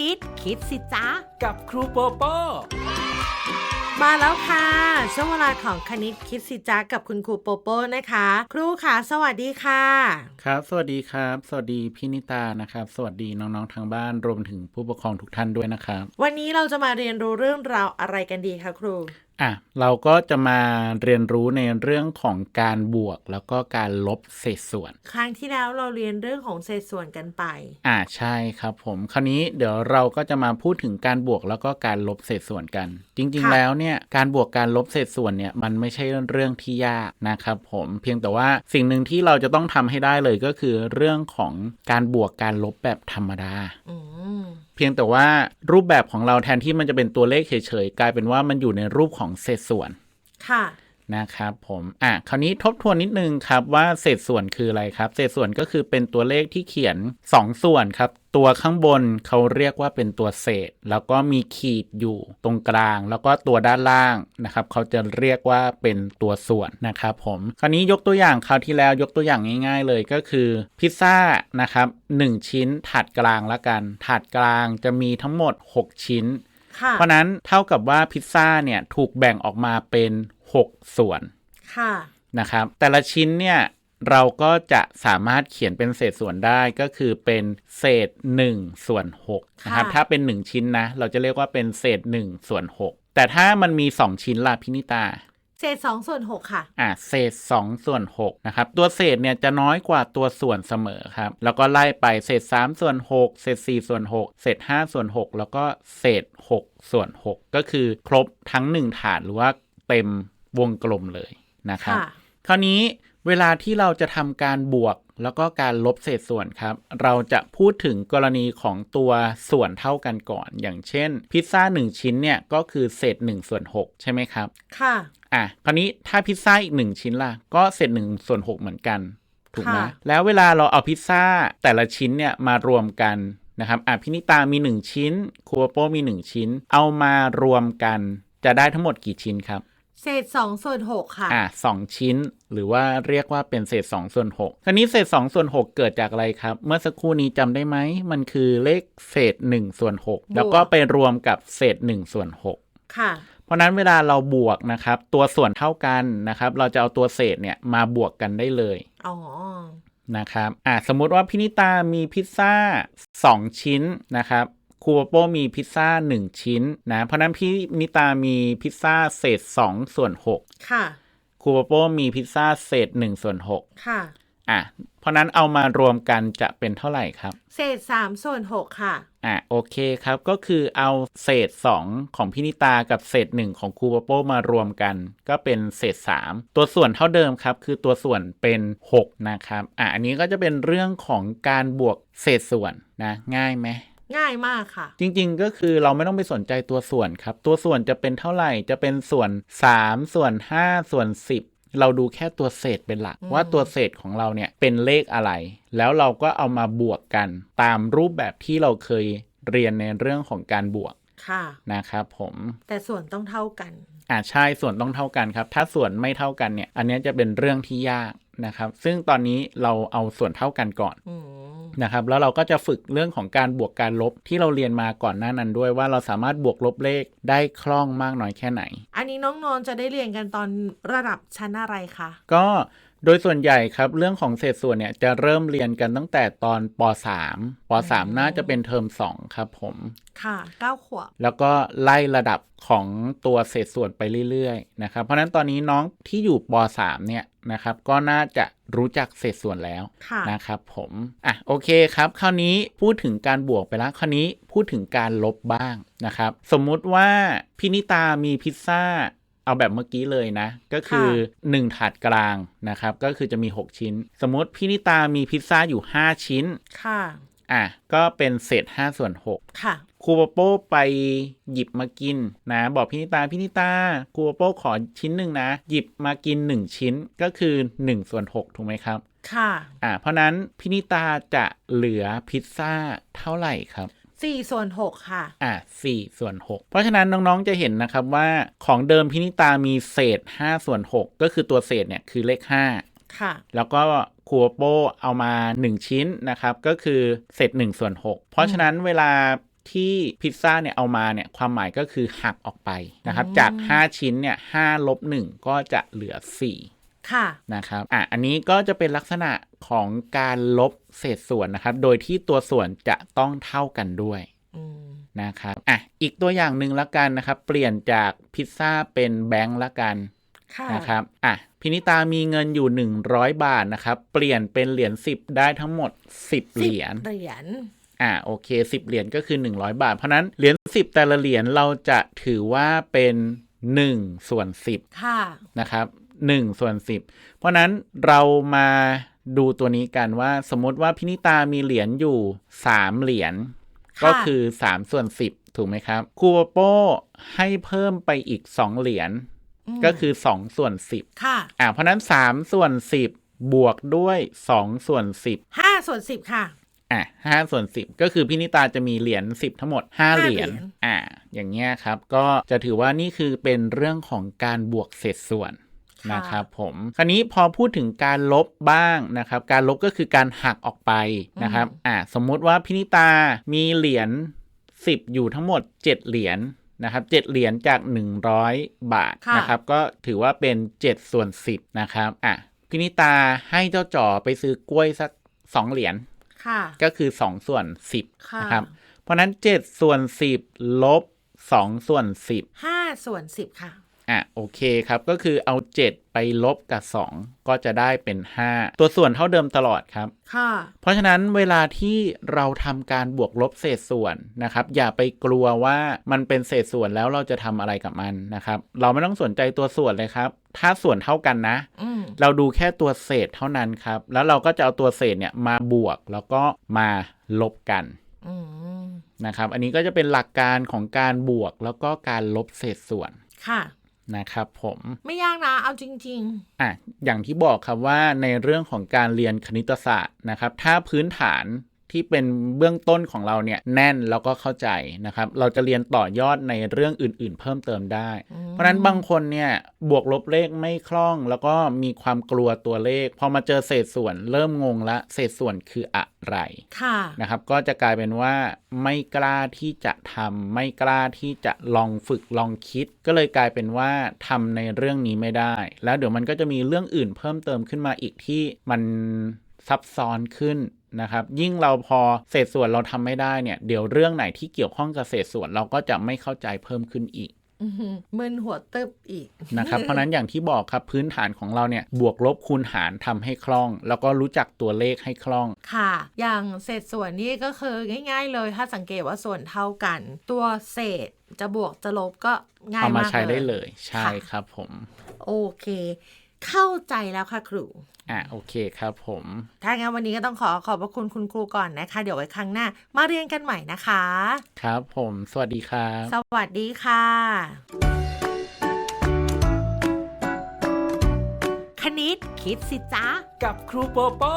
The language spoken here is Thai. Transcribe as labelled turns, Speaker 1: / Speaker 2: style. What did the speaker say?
Speaker 1: ณิต คิดสิจ๊ะ
Speaker 2: กับครูโปโป้
Speaker 1: มาแล้วค่ะ ช่วงเวลาของคณิตคิดสิจ๊ะกับคุณครูโปโป้นะคะ ครูค่ะ สวัสดีค่ะ
Speaker 3: ครับ สวัสดีครับ สวัสดีพี่นิตานะครับ สวัสดีน้องๆทางบ้านรวมถึงผู้ปกครองทุกท่านด้วยนะครับ
Speaker 1: วันนี้เราจะมาเรียนรู้เรื่องราวอะไรกันดีคะครู
Speaker 3: อะเราก็จะมาเรียนรู้ในเรื่องของการบวกแล้วก็การลบเศษส่วน
Speaker 1: ครั้งที่แล้วเราเรียนเรื่องของเศษส่วนกันไป
Speaker 3: อ่าใช่ครับผม คราวนี้เดี๋ยวเราก็จะมาพูดถึงการบวกแล้วก็การลบเศษส่วนกัน จริง
Speaker 1: ค่ะ
Speaker 3: ๆแล้วเนี่ยการบวกการลบเศษส่วนเนี่ยมันไม่ใช่เรื่องที่ยากนะครับผมเพียงแต่ว่าสิ่งหนึ่งที่เราจะต้องทำให้ได้เลยก็คือเรื่องของการบวกการลบแบบธรรมดา
Speaker 1: อืม
Speaker 3: เพียงแต่ว่ารูปแบบของเราแทนที่มันจะเป็นตัวเลขเฉยๆ กลายเป็นว่ามันอยู่ในรูปของเศษส่วน
Speaker 1: ค่ะ
Speaker 3: นะครับผมอะคราวนี้ทบทวนนิดนึงครับว่าเศษส่วนคืออะไรครับ เศษส่วนก็คือเป็นตัวเลขที่เขียน 2 ส่วนครับ ตัวข้างบนเขาเรียกว่าเป็นตัวเศษ แล้วก็มีขีดอยู่ตรงกลาง แล้วก็ตัวด้านล่างนะครับเขาจะเรียกว่าเป็นตัวส่วนนะครับผมคราวนี้ยกตัวอย่างคราวที่แล้วยกตัวอย่างง่าย ๆ เลยก็คือพิซซ่านะครับ1ชิ้นถาดกลางละกันถาดกลางจะมีทั้งหมด 6 ชิ้น
Speaker 1: ค่ะ
Speaker 3: เพราะนั้นเท่ากับว่าพิซซ่าเนี่ยถูกแบ่งออกมาเป็น 6 ส่วน
Speaker 1: ค่ะ
Speaker 3: นะครับแต่ละชิ้นเนี่ย เราก็จะสามารถเขียนเป็นเศษส่วนได้ก็คือเป็นเศษ1ส่วน6นะครับ
Speaker 1: ค่ะ
Speaker 3: ถ้าเป็น 1 ชิ้นนะ เราจะเรียกว่าเป็นเศษ1ส่วน6แต่ถ้ามันมี 2 ชิ้นล่ะพินิตา
Speaker 1: เศษสองส่วนหกค่ะ
Speaker 3: อะเศษ2ส่วน6นะครับ ตัวเศษเนี่ยจะน้อยกว่าตัวส่วนเสมอครับ แล้วก็ไล่ไปเศษ3ส่วน6เศษ4ส่วน6เศษ5ส่วน6แล้วก็เศษ6ส่วน6ก็คือครบทั้ง1ถาดหรือว่าเต็มวงกลมเลยนะครับ
Speaker 1: ค่ะ
Speaker 3: คราวนี้ เวลาที่เราจะทำการบวกแล้วก็การลบเศษส่วนครับ เราจะพูดถึงกรณีของตัวส่วนเท่ากันก่อน อย่างเช่น พิซซ่า 1 ชิ้นเนี่ยก็คือเศษ1ส่วน6ใช่ไหมครับ
Speaker 1: ค่ะ
Speaker 3: อะคราวนี้ถ้าพิซซ่าอีก 1 ชิ้นล่ะ ก็เศษ1ส่วน6เหมือนกัน ถูกไหม
Speaker 1: ค่ะ
Speaker 3: แล้วเวลาเราเอาพิซซ่าแต่ละชิ้นเนี่ยมารวมกันนะครับอะพินิตามี 1 ชิ้นครูโป้มี 1 ชิ้น เอามารวมกันจะได้ทั้งหมดกี่ชิ้นครับ
Speaker 1: เศษสองส่วนหกค่ะ
Speaker 3: อะสองชิ้น หรือว่าเรียกว่าเป็นเศษ2ส่วน6คราวนี้เศษ2ส่วน6เกิดจากอะไรครับ เมื่อสักครู่นี้จำได้ไหม มันคือเลขเศษ1ส่วน6แล้วก็ไปรวมกับเศษ1ส่วน6
Speaker 1: ค่ะ
Speaker 3: เพราะนั้นเวลาเราบวกนะครับ ตัวส่วนเท่ากันนะครับ เราจะเอาตัวเศษเนี่ยมาบวกกันได้เลย
Speaker 1: อ๋อ
Speaker 3: นะครับ อะสมมุติว่าพินิตามีพิซซ่า2ชิ้นนะครับ ครูโป้มีพิซซ่า 1 ชิ้นนะ เพราะนั้นพินิตามีพิซซ่าเศษ 2 ส่วน 6
Speaker 1: ค่ะ
Speaker 3: ครูโป้มีพิซซ่าเศษ 1 ส่วน 6
Speaker 1: ค่ะ
Speaker 3: อะ เพราะนั้นเอามารวมกันจะเป็นเท่าไหร่ครับ
Speaker 1: เศษสามส่วนหกค่ะ
Speaker 3: อะ โอเคครับ ก็คือเอาเศษ 2 ของพินิตากับเศษ 1 ของครูโปโป้มารวมกัน ก็เป็นเศษ 3 ตัวส่วนเท่าเดิมครับ คือตัวส่วนเป็น 6 นะครับ อะ อันนี้ก็จะเป็นเรื่องของการบวกเศษส่วนนะ ง่ายไหม
Speaker 1: ง่ายมากค่ะ
Speaker 3: จริงๆ ก็คือเราไม่ต้องไปสนใจตัวส่วนครับ ตัวส่วนจะเป็นเท่าไหร่จะเป็นส่วน 3 ส่วน 5 ส่วน 10เราดูแค่ตัวเศษเป็นหลัก
Speaker 1: อืม
Speaker 3: ว่าตัวเศษของเราเนี่ยเป็นเลขอะไร แล้วเราก็เอามาบวกกัน ตามรูปแบบที่เราเคยเรียนในเรื่องของการบวก
Speaker 1: ค่ะ
Speaker 3: นะครับผม
Speaker 1: แต่ส่วนต้องเท่ากัน
Speaker 3: อ่าใช่ส่วนต้องเท่ากันครับ ถ้าส่วนไม่เท่ากันเนี่ย อันเนี้ยจะเป็นเรื่องที่ยากนะครับ ซึ่งตอนนี้เราเอาส่วนเท่ากันก่อน
Speaker 1: อืม
Speaker 3: นะครับ แล้วเราก็จะฝึกเรื่องของการบวกการลบที่เราเรียนมาก่อนหน้านั้นด้วยว่าเราสามารถบวกลบเลขได้คล่องมากน้อยแค่ไหน
Speaker 1: อันนี้น้องนนท์จะได้เรียนกันตอนระดับชั้นอะไรคะ
Speaker 3: ก็ โดยส่วนใหญ่ครับเรื่องของเศษส่วนเนี่ยจะเริ่มเรียนกันตั้งแต่ตอนป .3 ป .3 น่าจะเป็นเทอม2 ครับผม
Speaker 1: ค่ะเก้าขวบ
Speaker 3: แล้วก็ไล่ระดับของตัวเศษส่วนไปเรื่อยๆนะครับ เพราะฉะนั้นตอนนี้น้องที่อยู่ป .3 เนี่ยนะครับก็น่าจะรู้จักเศษส่วนแล้ว
Speaker 1: ค่ะ
Speaker 3: นะครับผมอะโอเคครับ คราวนี้พูดถึงการบวกไปแล้วคราวนี้พูดถึงการลบบ้างนะครับ สมมุติว่าพินิตามีพิซซ่า เอาแบบเมื่อกี้เลยนะ ก็คือ 1 ถาดกลางนะครับ ก็คือจะมี 6 ชิ้น สมมุติพินิตามีพิซซ่าอยู่ 5 ชิ้น
Speaker 1: ค่ะ
Speaker 3: อะ ก็เป็นเศษ 5 ส่วน 6
Speaker 1: ค่ะ
Speaker 3: ครูโปโป้ไปหยิบมากินนะ บอกพินิตาพินิตาครูโปโป้ขอชิ้นหนึ่งนะ หยิบมากิน 1 ชิ้นก็คือ1ส่วน6ถูกไหมครับ
Speaker 1: ค่ะ
Speaker 3: อ่าเพราะนั้นพินิตาจะเหลือพิซซ่าเท่าไหร่ครับ
Speaker 1: สี่ส่วนหกค่ะ
Speaker 3: อ่าสี่ส่วนหกเพราะฉะนั้นน้องๆจะเห็นนะครับว่าของเดิมพินิตามีเศษห้าส่วนหกก็คือตัวเศษเนี่ยคือเลขห้า
Speaker 1: ค่ะ
Speaker 3: แล้วก็ครัวโป้เอามา 1 ชิ้นนะครับ ก็คือเศษ1ส่วน6 เพราะฉะนั้นเวลาที่พิซซ่าเนี่ยเอามาเนี่ยความหมายก็คือหักออกไปนะครับ
Speaker 1: อืม
Speaker 3: จาก 5 ชิ้นเนี่ยห้าลบ1ก็จะเหลือ 4
Speaker 1: ค่ะ
Speaker 3: นะครับอะอันนี้ก็จะเป็นลักษณะของการลบเศษส่วนนะครับ โดยที่ตัวส่วนจะต้องเท่ากันด้วย
Speaker 1: อืม
Speaker 3: นะครับอะอีกตัวอย่างหนึ่งละกันนะครับ เปลี่ยนจากพิซซ่าเป็นแบงค์ละกัน
Speaker 1: ค่ะ
Speaker 3: นะครับอะพินิตามีเงินอยู่ 100 บาทนะครับ เปลี่ยนเป็นเหรียญ10 ได้ทั้งหมมด10 เหรียญ
Speaker 1: เหรียญ
Speaker 3: อ่าโอเค 10 เหรียญก็คือ 100 บาท เพราะฉะนั้นเหรียญ10 แต่ละเหรียญเราจะถือว่าเป็น1ส่วน10
Speaker 1: ค่ะ
Speaker 3: นะครับ 1 ส่วน 10 เพราะฉะนั้นเรามาดูตัวนี้กันว่า สมมติว่าพินิตามีเหรียญอยู่ 3 เหรียญ
Speaker 1: ค่ะ
Speaker 3: ก็คือ 3 ส่วน 10 ถูกไหมครับครูโป้ให้เพิ่มไปอีก 2 เหรียญ
Speaker 1: ม
Speaker 3: ก็คือ 2 ส่วน 10
Speaker 1: ค่ะ
Speaker 3: อ่าเพราะฉะนั้น 3 ส่วน 10 บวกด้วย 2 ส่วน 10
Speaker 1: ห้าส่วนสิบค่ะ
Speaker 3: อะห้าส่วนสิบก็คือพินิตาจะมีเหรียญสิบทั้งหมดห้า
Speaker 1: ห้า
Speaker 3: เหรียญ
Speaker 1: เหรียญ
Speaker 3: อ่าอย่างเงี้ยครับ ก็จะถือว่านี่คือเป็นเรื่องของการบวกเศษส่วน นะครับผมคราวนี้พอพูดถึงการลบบ้างนะครับ การลบก็คือการหักออกไปนะครับอ่าสมมุติว่าพินิตามีเหรียญสิบอยู่ทั้งหมดเจ็ดเหรียญนะครับเจ็ดเหรียญจาก 100 บาท
Speaker 1: ค่ะ
Speaker 3: นะครับ ก็ถือว่าเป็น 7 ส่วน 10 นะครับอะพินิตาให้เจ้าจ๋อไปซื้อกล้วยสัก 2 เหรียญ
Speaker 1: ค่ะ
Speaker 3: ก็คือ 2 ส่วน 10
Speaker 1: ค่ะ
Speaker 3: นะครับ เพราะฉะนั้น 7 ส่วน 10 ลบ 2 ส่วน 10
Speaker 1: ห้าส่วนสิบค่ะ
Speaker 3: อะโอเคครับ ก็คือเอา 7 ไปลบกับ 2 ก็จะได้เป็น 5 ตัวส่วนเท่าเดิมตลอดครับ
Speaker 1: ค่ะ
Speaker 3: เพราะฉะนั้นเวลาที่เราทำการบวกลบเศษส่วนนะครับ อย่าไปกลัวว่ามันเป็นเศษส่วนแล้วเราจะทำอะไรกับมันนะครับ เราไม่ต้องสนใจตัวส่วนเลยครับ ถ้าส่วนเท่ากันนะ
Speaker 1: อืม
Speaker 3: เราดูแค่ตัวเศษเท่านั้นครับ แล้วเราก็จะเอาตัวเศษเนี่ยมาบวกแล้วก็มาลบกัน
Speaker 1: อืม
Speaker 3: นะครับ อันนี้ก็จะเป็นหลักการของการบวกแล้วก็การลบเศษส่วน
Speaker 1: ค่ะ
Speaker 3: นะครับผม
Speaker 1: ไม่ยากนะเอาจริง
Speaker 3: อะอย่างที่บอกครับว่าในเรื่องของการเรียนคณิตศาสตร์นะครับ ถ้าพื้นฐาน ที่เป็นเบื้องต้นของเราเนี่ยแน่นแล้วก็เข้าใจนะครับ เราจะเรียนต่อยอดในเรื่องอื่น ๆ เพิ่มเติมได้
Speaker 1: อืม
Speaker 3: เพราะฉะนั้นบางคนเนี่ยบวกลบเลขไม่คล่อง แล้วก็มีความกลัวตัวเลข พอมาเจอเศษส่วนเริ่มงงละ เศษส่วนคืออะไร
Speaker 1: ๆค่ะ
Speaker 3: นะครับ ก็จะกลายเป็นว่าไม่กล้าที่จะทำไม่กล้าที่จะลองฝึกลองคิด ก็เลยกลายเป็นว่าทำในเรื่องนี้ไม่ได้ แล้วเดี๋ยวมันก็จะมีเรื่องอื่นเพิ่มเติมขึ้นมาอีกที่มันซับซ้อนขึ้น นะครับยิ่งเราพอเศษส่วนเราทำไม่ได้เนี่ยเดี๋ยวเรื่องไหนที่เกี่ยวข้องกับเศษส่วนเราก็จะไม่เข้าใจเพิ่มขึ้นอีก
Speaker 1: อื้อหือมึนหัวตึบอีก
Speaker 3: นะครับ เพราะฉะนั้นอย่างที่บอกครับพื้นฐานของเราเนี่ยบวกลบคูณหารทำให้คล่อง แล้วก็รู้จักตัวเลขให้คล่อง
Speaker 1: ค่ะ อย่างเศษส่วนนี่ก็คือง่าย ๆ เลยถ้าสังเกตว่าส่วนเท่ากัน ตัวเศษจะบวกจะลบก็ง่าย
Speaker 3: เอามามา
Speaker 1: ก
Speaker 3: ใช้ได้
Speaker 1: เล
Speaker 3: เลยยใช่
Speaker 1: ค่ะ
Speaker 3: ครับผม
Speaker 1: โอเค เข้าใจแล้วค่ะครู
Speaker 3: อะโอเคครับผม
Speaker 1: ถ้างั้นวันนี้ก็ต้องขอขอบพระคุณคุณครูก่อนนะคะ เดี๋ยวไว้ครั้งหน้า มาเรียนกันใหม่นะคะ
Speaker 3: ครับผม สวัสดีครับ
Speaker 1: สวัสดีค่ะ คณิตคิดสิจ๊ะ
Speaker 2: กับครูโปโป้